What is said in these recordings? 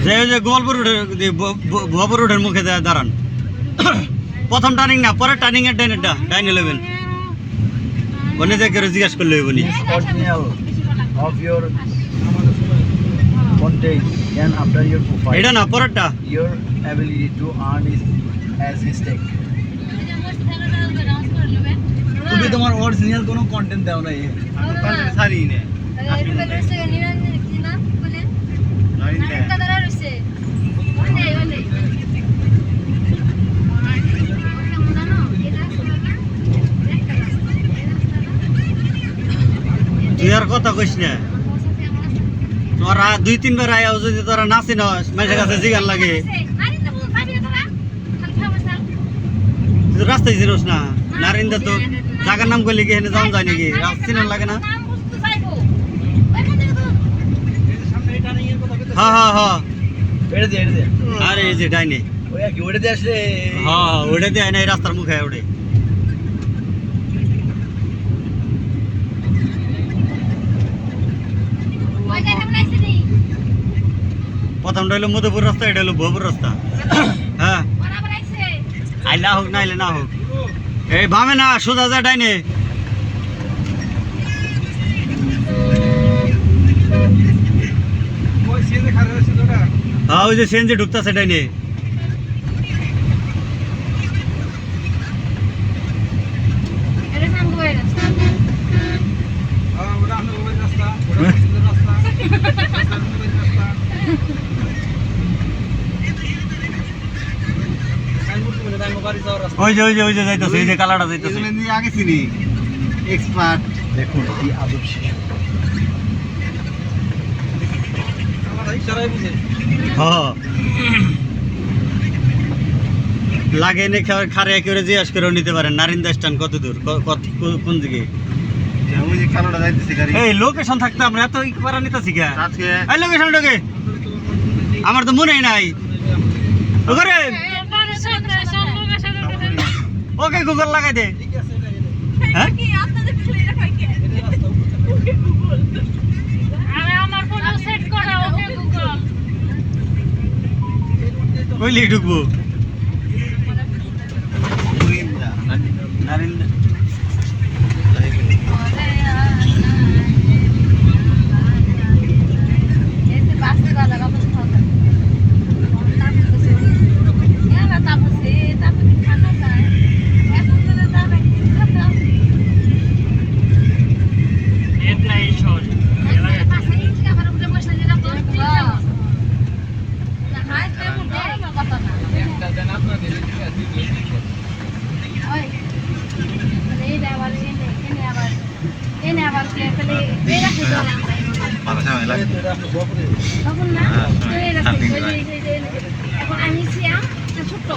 যে যে গোপালপুর রোডের ব- রোডের মুখে দা- দাঁড়ান। প্রথম টার্নিং না পরে টার্নিং এর ডাইনেরটা ডাইন ইলেভেন বনে যে কেউ জিজ্ঞাসা করলে original of your content and after your profile. এটা না পরেরটা। Your ability to earn is as mistake. তুমি তোমার অরিজিনাল কোনো কন্টেন্ট দাও না সারি নে তুই আর কথা কইস না। তোরা দুই তিনবার আয়াও যদি তোরা নাচি না মানুষের কাছে জিগান লাগে। রাস্তায় চিনোস না। নারিন্দা তো জায়গার নাম করলে কি এখানে যাওয়া যায় নাকি? চিনার লাগে না? হ্যাঁ হ্যাঁ হ্যাঁ আরে এই যে ডাইনে। ওটা দিয়ে আসলে? হ্যাঁ ওটা দিয়ে রাস্তার মুখে ওটা প্রথমটা হলো মধুপুর রাস্তা, এটা হলো ভোপুর রাস্তা। হ্যাঁ। আইলা হোক না আইলে না হোক। এই ভাবে না, সোজা যা ডাইনে। হ্যাঁ ওই যে সিএনজি ঢুকতেছে ডাইনে। ওই যে ওই যে ওই যে যাইতেছে ওই যে যাইতেছে। আগে চিনি। এক্সপার্ট দেখুন কি আদব শিশু। লাগে নে খারে করে জিজ্ঞাস করে নিতে পারেন। নারিন্দা স্ট্যান্ড কত দূর? কোন দিকে? এই লোকেশন থাকতে আমরা এত ইকবার নিতেছি এই লোকেশন ঢোকে আমার তো মনেই নাই। ওকে ওকে গুগল লাগাই দে। হ্যাঁ? আমার ফোন সেট করা ওকে গুগল কইলি ঢুকবো নারিন্দা এনে আবার পেলে এই রাখতে তখন না এই রাখতে ওই যে- এই যে- এখন আমি ছিলাম ছোট্ট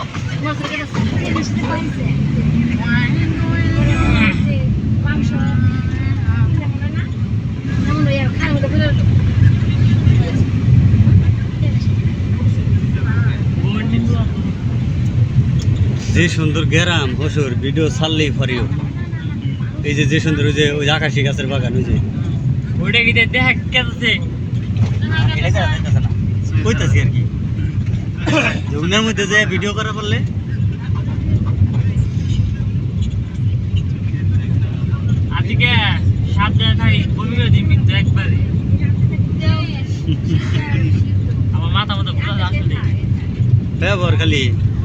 যে সুন্দর গ্রাম হসুর ভিডিও ছাড়লেই ফরিও এই যে যে সুন্দর ওই যে ওই আকাশি গাছের বাগান ওই যে। ওইটা কি দেখা গেছে কইতাছি আর কি। যমুনার মধ্যে যে ভিডিও করা বললে। আজকে সাবধানে থাকি বমি করে দিন কিন্তু একবারে। আমার মাথা মতো ঘুরা আসলে ব্যবহার খালি।